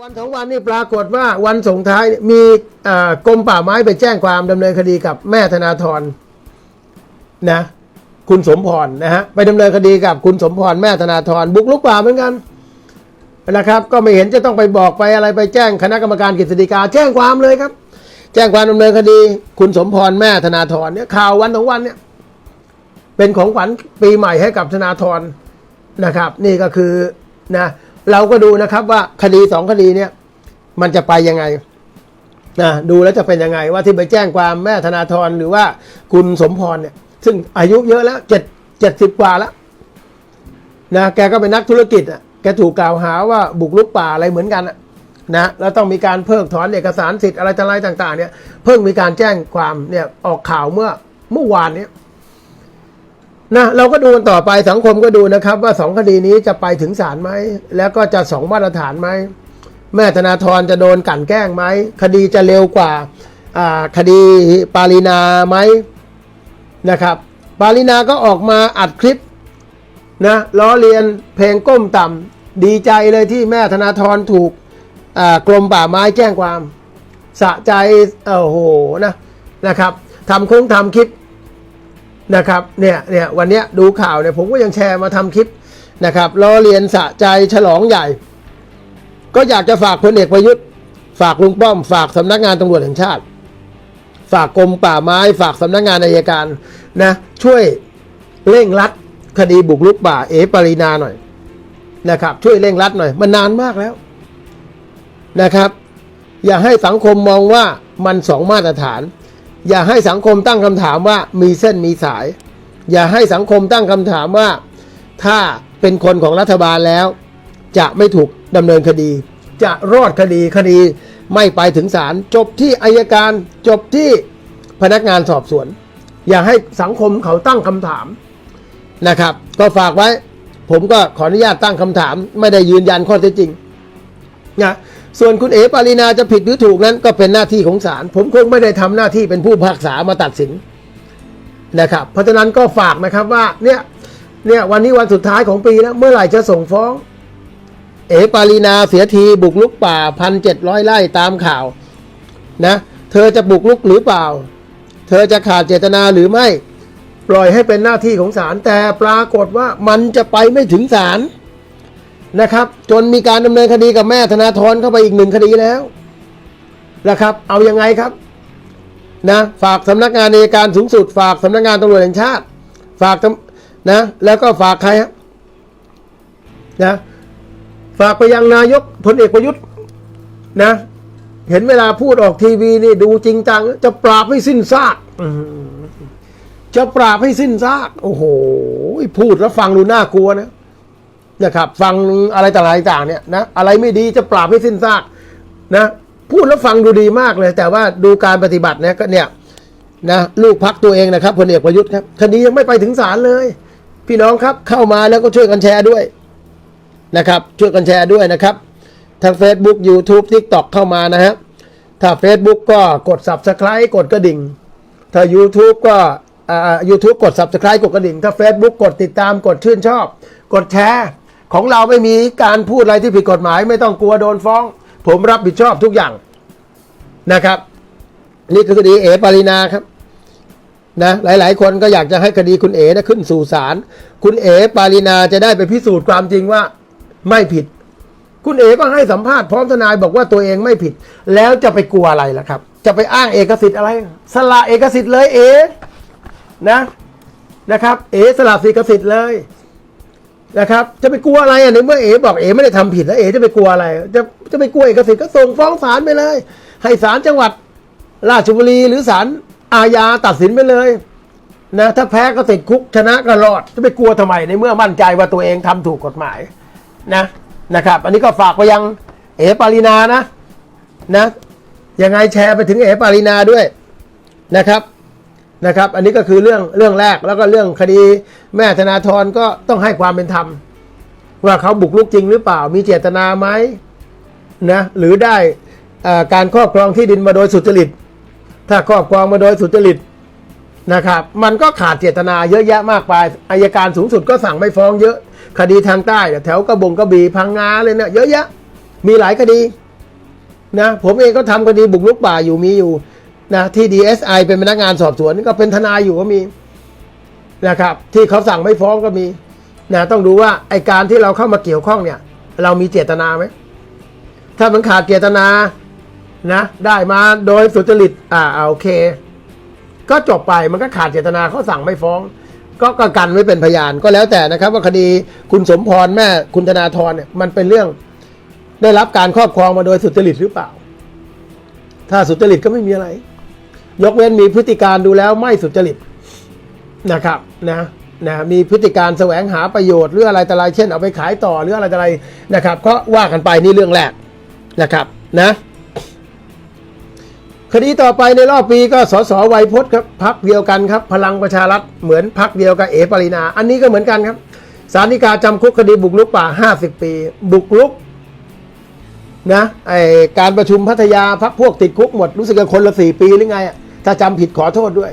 วันสองวันนี่ปรากฏว่าวันส่งท้ายมีกรมป่าไม้ไปแจ้งความดำเนินคดีกับแม่ธนาธรนะ คุณสมพรนะฮะไปดำเนินคดีกับคุณสมพรแม่ธนาธรบุกลุกป่าเหมือนกันนะครับ ก็ไม่เห็นจะต้องไปบอกไปอะไรไปแจ้งคณะกรรมการกฤษฎีกา แจ้งความเลยครับ แจ้งความดำเนินคดี คุณสมพรแม่ธนาธรเนี่ยข่าววันสองวันเนี่ยเป็นของขวัญปีใหม่ให้กับธนาธรนะครับ นี่ก็คือนะ เราก็ดูนะครับว่าคดีสองคดีเนี่ยมันจะไปยังไงนะดูแล้วจะเป็นยังไงว่าที่ไปแจ้งความแม่ธนาธรหรือว่าคุณสมพรเนี่ยซึ่งอายุเยอะแล้วเจ็ดเจ็ดสิบกว่าแล้วนะแกก็เป็นนักธุรกิจอะแกถูกกล่าวหาว่าบุกรุกป่าอะไรเหมือนกันอะนะแล้วต้องมีการเพิกถอนเอกสารสิทธิ์อะไรต่ออะไรต่างๆเนี่ยเพิ่งมีการแจ้งความเนี่ยออกข่าวเมื่อเมื่อวานเนี้ นะเราก็ดูกันต่อไปสังคมก็ดูนะครับ ว่าสองคดีนี้จะไปถึงศาลไหม แล้วก็จะสองมาตรฐานไหม แม่ธนาธรจะโดนกลั่นแกล้งไหม คดีจะเร็วกว่าคดีปารีนาไหมนะครับ ปารีนาก็ออกมาอัดคลิปนะล้อเลียนเพลงก้มต่ำดีใจเลยที่แม่ธนาธรถูกกรมป่าไม้แจ้งความ สะใจโอ้โหนะนะครับทำคงทำคลิป นะครับเนี่ยเนี่ยวันนี้ดูข่าวเนี่ยผมก็ยังแชร์มาทำคลิปนะครับล้อเลียนสะใจฉลองใหญ่ ก็อยากจะฝากพลเอกประยุทธ์ ฝากลุงป้อม ฝากสำนักงานตำรวจแห่งชาติ ฝากกรมป่าไม้ ฝากสำนักงานอายการนะช่วยเร่งรัดคดีบุกรุกป่าเอปรินาหน่อยนะครับช่วยเร่งรัดหน่อย มันนานมากแล้วนะครับ อย่าให้สังคมมองว่ามันสองมาตรฐาน อย่าให้สังคมตั้งคำถามว่ามีเส้นมีสาย อย่าให้สังคมตั้งคำถามว่า ถ้าเป็นคนของรัฐบาลแล้ว จะไม่ถูกดำเนินคดี จะรอดคดีคดี ไม่ไปถึงศาลจบที่อายการจบที่พนักงานสอบสวน อย่าให้สังคมเขาตั้งคำถามนะครับ ก็ฝากไว้ ผมก็ขออนุญาตตั้งคำถาม ไม่ได้ยืนยันข้อเท็จจริงนะ ส่วนคุณเอ๋ปารีนาจะผิดหรือถูกนั้นก็เป็นหน้าที่ของศาลผมคงไม่ได้ทำหน้าที่เป็นผู้พิพากษามาตัดสินนะครับ เพราะฉะนั้นก็ฝากนะครับว่าเนี่ยเนี่ยวันนี้วันสุดท้ายของปีแล้วเมื่อไหร่จะส่งฟ้อง เอ๋ปารีนาเสียทีบุกลุกป่าพันเจ็ดร้อยไร่ตามข่าวนะเธอจะบุกลุกหรือเปล่า เธอจะขาดเจตนาหรือไม่ ปล่อยให้เป็นหน้าที่ของศาลแต่ปรากฏว่ามันจะไปไม่ถึงศาล นะครับ จนมีการดำเนินคดีกับแม่ธนาธรเข้าไปอีกหนึ่งคดีแล้วนะครับ เอายังไงครับนะฝากสำนักงานในการสูงสุด ฝากสำนักงานตำรวจแห่งชาติ ฝากนะ แล้วก็ฝากใครฮะนะฝากไปยังนายกพลเอกประยุทธ์นะ เห็นเวลาพูดออกทีวีนี่ดูจริงจัง จะปราบให้สิ้นซากจะปราบให้สิ้นซาก โอ้โห พูดแล้วฟังดูน่ากลัวนะ นะครับ ฟังอะไรต่างๆเนี่ยนะอะไรไม่ดีจะปราบให้สิ้นซากนะพูดแล้วฟังดูดีมากเลย แต่ว่าดูการปฏิบัติเนี่ยก็เนี่ยนะลูกพักตัวเองนะครับพลเอกประยุทธ์ครับคดียังไม่ไปถึงศาลเลย พี่น้องครับเข้ามาแล้วก็ช่วยกันแชร์ด้วยนะครับ ช่วยกันแชร์ด้วยนะครับทาง Facebook YouTube TikTok เข้ามานะฮะถ้า Facebook ก็กด Subscribe กดกระดิ่ง ถ้า YouTube ก็อ่า YouTube กด Subscribe กดกระดิ่ง ถ้า Facebook กดติดตามกดชื่นชอบ กดแชร์ ของเราไม่มีการพูดอะไรที่ผิดกฎหมาย ไม่ต้องกลัวโดนฟ้อง ผมรับผิดชอบทุกอย่างนะครับ นี่คือคดีเอปารีนาครับนะหลาย ๆ คนก็อยากจะให้คดีคุณเอ๋นะขึ้นสู่ศาลคุณเอ๋ปารีนาจะได้ไปพิสูจน์ความจริงว่า ไม่ผิด คุณเอ๋ก็ให้สัมภาษณ์พร้อมทนายบอกว่าตัวเองไม่ผิด แล้วจะไปกลัวอะไรล่ะครับ จะไปอ้างเอกสิทธิ์อะไร สละเอกสิทธิ์เลยเอ๋นะนะครับ เอ๋สละสิทธิ์เลย นะครับ จะไปกลัวอะไรอะในเมื่อเอ๋บอกเอ๋ไม่ได้ทำผิดแล้วเอ๋จะไปกลัวอะไร จะจะไปกลัวเอกสิทธิ์ก็ส่งฟ้องศาลไปเลย ให้ศาลจังหวัดราชบุรีหรือศาลอาญาตัดสินไปเลยนะถ้าแพ้ก็ติดคุกชนะก็รอดจะไปกลัวทำไมในเมื่อมั่นใจว่าตัวเองทำถูกกฎหมายนะนะครับ อันนี้ก็ฝากไปยังเอ๋ปารีนานะนะยังไงแชร์ไปถึงเอ๋ปารีนาด้วยนะครับ นะครับ อันนี้ก็คือเรื่องเรื่องแรกแล้วก็เรื่องคดีแม่ธนาธรก็ต้องให้ความเป็นธรรม ว่าเขาบุกรุกจริงหรือเปล่ามีเจตนาไหมนะหรือได้การครอบครองที่ดินมาโดยสุจริต ถ้าครอบครองมาโดยสุจริตนะครับ มันก็ขาดเจตนาเยอะแยะมากไปอายการสูงสุดก็สั่งไม่ฟ้องเยอะ คดีทางใต้แถวกระบงกระบี่พังงาเลยเนี่ยเยอะแยะมีหลายคดีนะผมเองก็ทำคดีบุกรุกป่าอยู่มีอยู่ นะที่ DSI เป็นพนักงานสอบสวนก็เป็นทนายอยู่ก็มีนะครับ ที่เขาสั่งไม่ฟ้องก็มีนะต้องดูว่าไอการที่เราเข้ามาเกี่ยวข้องเนี่ย เรามีเจตนาไหมถ้ามันขาดเจตนานะ ได้มาโดยสุจริตอ่าโอเค ก็จบไปมันก็ขาดเจตนาเขาสั่งไม่ฟ้อง ก็กกันไว้เป็นพยานก็แล้วแต่นะครับ ว่าคดีคุณสมพรแม่คุณธนาธรเนี่ยมันเป็นเรื่องได้รับการครอบครองมาโดยสุจริตหรือเปล่า ถ้าสุจริตก็ไม่มีอะไร ยกเว้นมีพฤติการดูแล้วไม่สุจริตนะครับนะนะมีพฤติการแสวงหาประโยชน์หรืออะไรแต่อะไรเช่นเอาไปขายต่อหรืออะไรแต่อะไรนะครับ ก็ว่ากันไปนี่เรื่องแรกนะครับนะคดีต่อไปในรอบปีก็สสไวยพจน์ครับพักเดียวกันครับ พลังประชารัฐเหมือนพักเดียวกับเอปรินา อันนี้ก็เหมือนกันครับสารนิกาจำคุกคดีบุกรุกป่า 50 ปี บุกรุกนะไอการประชุมพัทยาพักพวกติดคุกหมดรู้สึกจะคนละสี่ปีหรือไงอะ ถ้าจำผิดขอโทษด้วย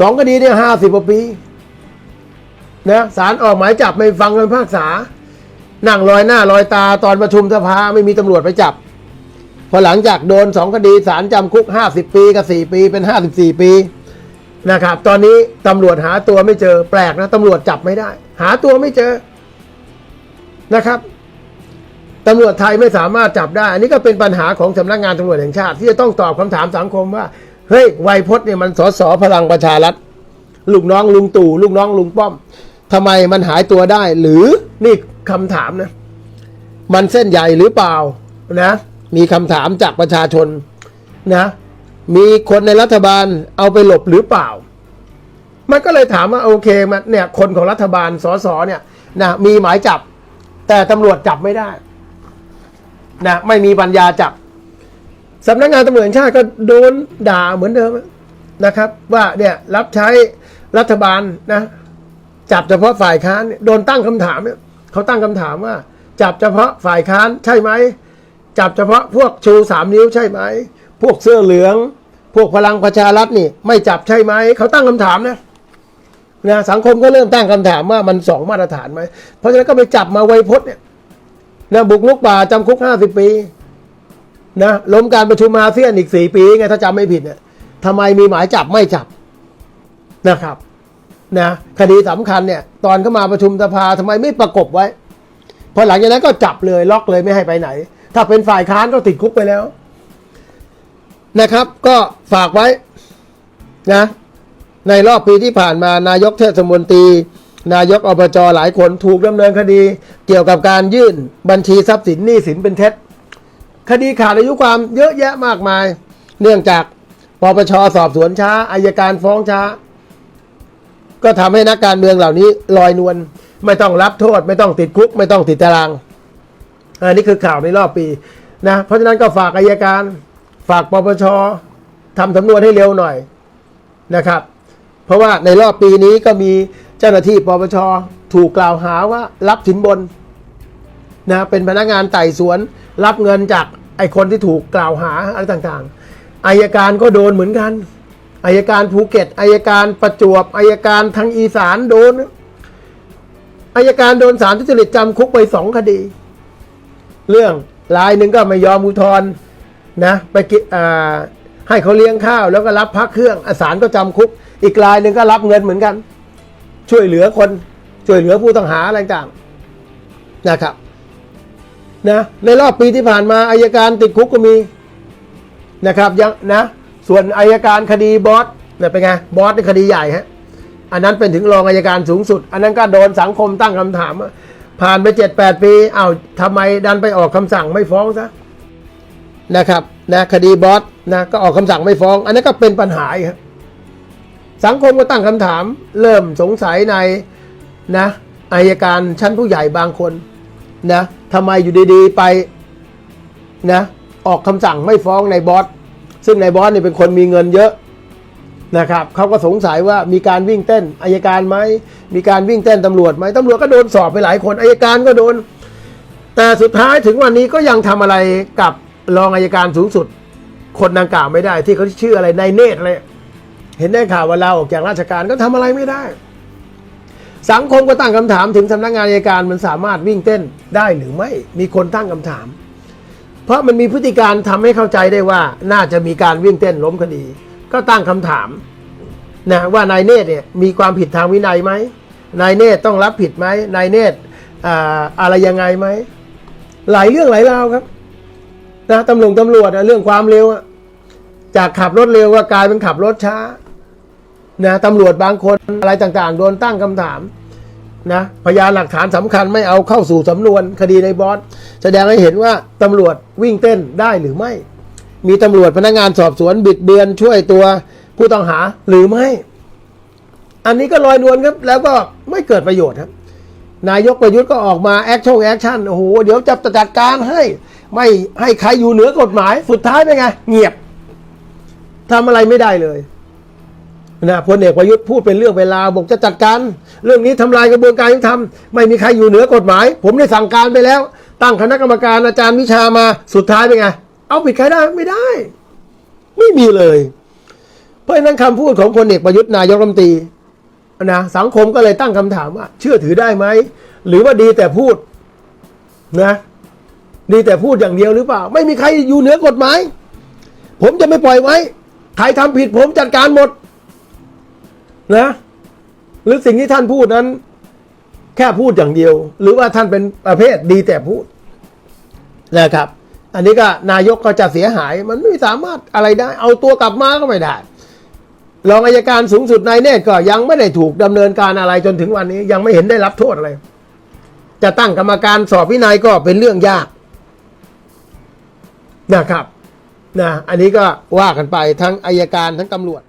สองคดีเนี่ยห้าสิบกว่าปีนะศาลออกหมายจับไม่ฟังคำพิพากษา นั่งลอยหน้าลอยตาตอนประชุมสภาไม่มีตำรวจไปจับ พอหลังจากโดนสองคดีศาลจำคุกห้าสิบปีกับสี่ปีเป็นห้าสิบสี่ปีนะครับ ตอนนี้ตำรวจหาตัวไม่เจอแปลกนะตำรวจจับไม่ได้ หาตัวไม่เจอนะครับตำรวจไทยไม่สามารถจับได้ อันนี้ก็เป็นปัญหาของสำนักงานตำรวจแห่งชาติ ที่จะต้องตอบคำถามสังคมว่า เฮ้ยไวยพจน์เนี่ยมันสสพลังประชารัฐลูกน้องลุงตู่ลูกน้องลุงป้อมทำไมมันหายตัวได้ หรือนี่คำถามนะ มันเส้นใหญ่หรือเปล่านะ มีคำถามจากประชาชนนะ มีคนในรัฐบาลเอาไปหลบหรือเปล่า มันก็เลยถามว่าโอเคมันเนี่ย คนของรัฐบาลสสเนี่ยนะมีหมายจับ แต่ตำรวจจับไม่ได้นะไม่มีปัญญาจับ สำนักงานตำรวจแห่งชาติก็โดนด่าเหมือนเดิมนะครับ ว่าเนี่ยรับใช้รัฐบาลนะ จับเฉพาะฝ่ายค้านโดนตั้งคำถามเนี่ยเขาตั้งคำถามว่า จับเฉพาะฝ่ายค้านใช่ไหมจับเฉพาะพวกชูสามนิ้วใช่ไหมพวกเสื้อเหลือง พวกพลังประชารัฐนี่ ไม่จับใช่ไหมเขาตั้งคำถามนะนะสังคมก็เริ่มตั้งคำถามว่ามันสองมาตรฐานไหมเพราะฉะนั้นก็ไปจับมาไวยพจน์เนี่ยนะบุกลุกป่าจำคุกห้าสิบปี นะล้มการประชุมอาเซียนอีกสี่ปีไงถ้าจำไม่ผิดเนี่ยทำไมมีหมายจับไม่จับนะครับนะคดีสำคัญเนี่ย ตอนเข้ามาประชุมสภาทำไมไม่ประกบไว้ พอหลังจากนั้นก็จับเลยล็อกเลยไม่ให้ไปไหน ถ้าเป็นฝ่ายค้านก็ติดคุกไปแล้ว นะครับ ก็ฝากไว้นะในรอบปีที่ผ่านมานายกเทศมนตรี นายกอบจหลายคนถูกดำเนินคดี เกี่ยวกับการยื่นบัญชีทรัพย์สินหนี้สินเป็นเท็จ คดีขาดอายุความเยอะแยะมากมาย เนื่องจากปปชสอบสวนช้าอายการฟ้องช้า ก็ทำให้นักการเมืองเหล่านี้ลอยนวลไม่ต้องรับโทษ ไม่ต้องติดคุก ไม่ต้องติดตารางอันนี้คือข่าวในรอบปีนะเพราะฉะนั้นก็ฝากอายการฝากปปชทำสำนวนให้เร็วหน่อยนะครับ เพราะว่าในรอบปีนี้ก็มีเจ้าหน้าที่ปปชถูกกล่าวหาว่ารับสินบนนะเป็นพนักงานไต่สวนรับเงินจาก อ้คนที่ถูกกล่าวหาอะไรต่างๆอายการก็โดนเหมือนกันอายการภูเก็ตอายการประจวบอายการทางอีสานโดนอายการโดนสารทุจริตจำคุกไปสองคดี เรื่องรายหนึ่งก็ไม่ยอมอุทธรณ์นะไปกิอ่าให้เขาเลี้ยงข้าวแล้วก็รับพักเครื่องอะศาลก็จำคุก อีกรายหนึ่งก็รับเงินเหมือนกัน ช่วยเหลือคนช่วยเหลือผู้ต้องหาอะไรต่างนะครับ นะในรอบปีที่ผ่านมาอายการติดคุกก็มีนะครับยังนะส่วนอายการคดีบอสเนี่ยเป็นไงบอสในคดีใหญ่ฮะอันนั้นเป็นถึงรองอายการสูงสุด อันนั้นก็โดนสังคมตั้งคำถามว่าผ่านไปเจ็ดแปดปีอ้าวทำไมดันไปออกคำสั่งไม่ฟ้องซะนะครับนะคดีบอสนะก็ออกคำสั่งไม่ฟ้อง อันนั้นก็เป็นปัญหาครับสังคมก็ตั้งคำถาม เริ่มสงสัยในนะอายการชั้นผู้ใหญ่บางคน นะทำไมอยู่ดีๆไปนะออกคำสั่งไม่ฟ้องในบอสซึ่งในบอสเนี่ยเป็นคนมีเงินเยอะนะครับเขาก็สงสัยว่ามีการวิ่งเต้นอายการไหมมีการวิ่งเต้นตำรวจไหมตำรวจก็โดนสอบไปหลายคนอายการก็โดน แต่สุดท้ายถึงวันนี้ก็ยังทำอะไรกับรองอายการสูงสุด คนดังกล่าวไม่ได้ที่เขาชื่ออะไรในเนตรอะไรเห็นได้ข่าวว่าลาออกจากราชการก็ทำอะไรไม่ได้ สังคมก็ตั้งคำถามถึงสำนักงานอายการมันสามารถวิ่งเต้นได้หรือไม่มีคนตั้งคำถาม เพราะมันมีพฤติการทำให้เข้าใจได้ว่าน่าจะมีการวิ่งเต้นล้มคดี ก็ตั้งคำถามนะว่านายเนตเนี่ยมีความผิดทางวินัยไหมนายเนตต้องรับผิดไหมนายเนตอะไรยังไงไหมหลายเรื่องหลายราวครับนะตำรวจตำรวจอะเรื่องความเร็วจากขับรถเร็วก็กลายเป็นขับรถช้า นะตำรวจบางคนอะไรต่างๆ โดนตั้งคำถามนะพยานหลักฐานสำคัญไม่เอาเข้าสู่สำนวนคดีในบอสแสดงให้เห็นว่าตำรวจวิ่งเต้นได้หรือไม่ มีตำรวจพนักงานสอบสวนบิดเบือนช่วยตัวผู้ต้องหาหรือไม่ อันนี้ก็ลอยนวลครับ แล้วก็ไม่เกิดประโยชน์ครับ นายกประยุทธ์ก็ออกมาแอคชั่นแอคชั่นโอ้โหเดี๋ยวจะจัดการให้ ไม่ให้ใครอยู่เหนือกฎหมาย สุดท้ายเป็นไง เงียบทำอะไรไม่ได้เลย นะพลเอกประยุทธ์พูดเป็นเรื่องเวลาบอกจะจัดการ เรื่องนี้ทำลายกระบวนการยุติธรรมไม่มีใครอยู่เหนือกฎหมาย ผมได้สั่งการไปแล้ว ตั้งคณะกรรมการอาจารย์วิชามาสุดท้ายเป็นไง เอาผิดใครได้ไม่ได้ ไม่มีเลย เพราะฉะนั้นคำพูดของพลเอกประยุทธ์นายกรัฐมนตรีนะสังคมก็เลยตั้งคำถามว่า เชื่อถือได้ไหมหรือว่าดีแต่พูดนะดีแต่พูดอย่างเดียวหรือเปล่า ไม่มีใครอยู่เหนือกฎหมาย ผมจะไม่ปล่อยไว้ ใครทำผิดผมจัดการหมด นะ หรือสิ่งที่ท่านพูดนั้น แค่พูดอย่างเดียว หรือว่าท่านเป็นประเภทดีแต่พูดนะครับ อันนี้ก็นายกก็จะเสียหาย มันไม่สามารถอะไรได้ เอาตัวกลับมาก็ไม่ได้รองอายการสูงสุดนายเนตก็ยังไม่ได้ถูกดำเนินการอะไรจนถึงวันนี้ ยังไม่เห็นได้รับโทษอะไร จะตั้งกรรมการสอบวินัยก็เป็นเรื่องยากนะครับนะอันนี้ก็ว่ากันไปทั้งอายการทั้งตำรวจ